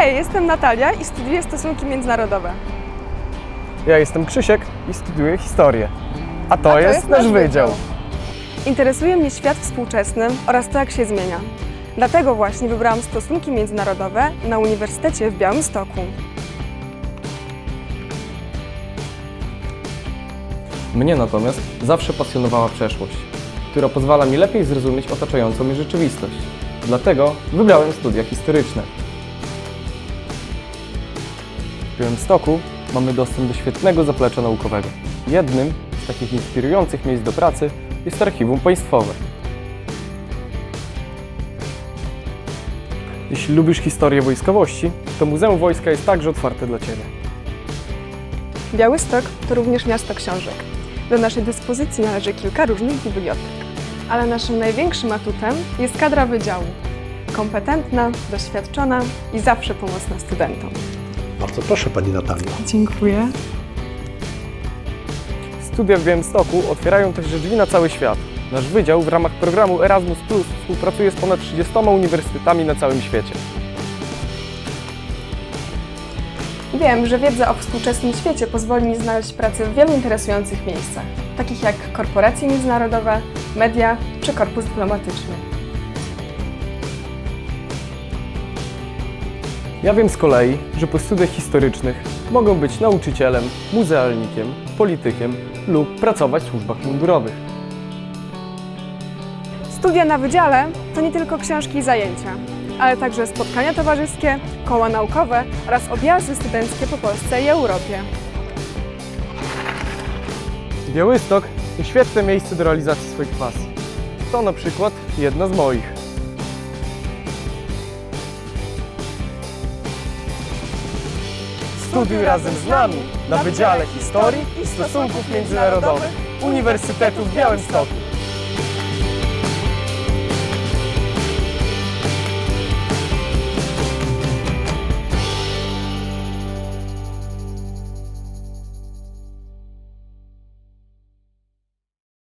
Hej, jestem Natalia i studiuję stosunki międzynarodowe. Ja jestem Krzysiek i studiuję historię. A to, jest, nasz wydział. Interesuje mnie świat współczesny oraz to, jak się zmienia. Dlatego właśnie wybrałam stosunki międzynarodowe na Uniwersytecie w Białymstoku. Mnie natomiast zawsze pasjonowała przeszłość, która pozwala mi lepiej zrozumieć otaczającą mnie rzeczywistość. Dlatego wybrałem studia historyczne. Białymstoku mamy dostęp do świetnego zaplecza naukowego. Jednym z takich inspirujących miejsc do pracy jest Archiwum Państwowe. Jeśli lubisz historię wojskowości, to Muzeum Wojska jest także otwarte dla Ciebie. Białystok to również miasto książek. Do naszej dyspozycji należy kilka różnych bibliotek. Ale naszym największym atutem jest kadra wydziału. Kompetentna, doświadczona i zawsze pomocna studentom. Bardzo proszę Pani Natalio. Dziękuję. Studia w Białymstoku otwierają także drzwi na cały świat. Nasz wydział w ramach programu Erasmus Plus współpracuje z ponad 30 uniwersytetami na całym świecie. Wiem, że wiedza o współczesnym świecie pozwoli mi znaleźć pracę w wielu interesujących miejscach, takich jak korporacje międzynarodowe, media czy korpus dyplomatyczny. Ja wiem z kolei, że po studiach historycznych mogą być nauczycielem, muzealnikiem, politykiem lub pracować w służbach mundurowych. Studia na wydziale to nie tylko książki i zajęcia, ale także spotkania towarzyskie, koła naukowe oraz objazdy studenckie po Polsce i Europie. Białystok to świetne miejsce do realizacji swoich pasji. To na przykład jedna z moich. Studiuj razem z nami na Wydziale Historii i Stosunków Międzynarodowych Uniwersytetu w Białymstoku.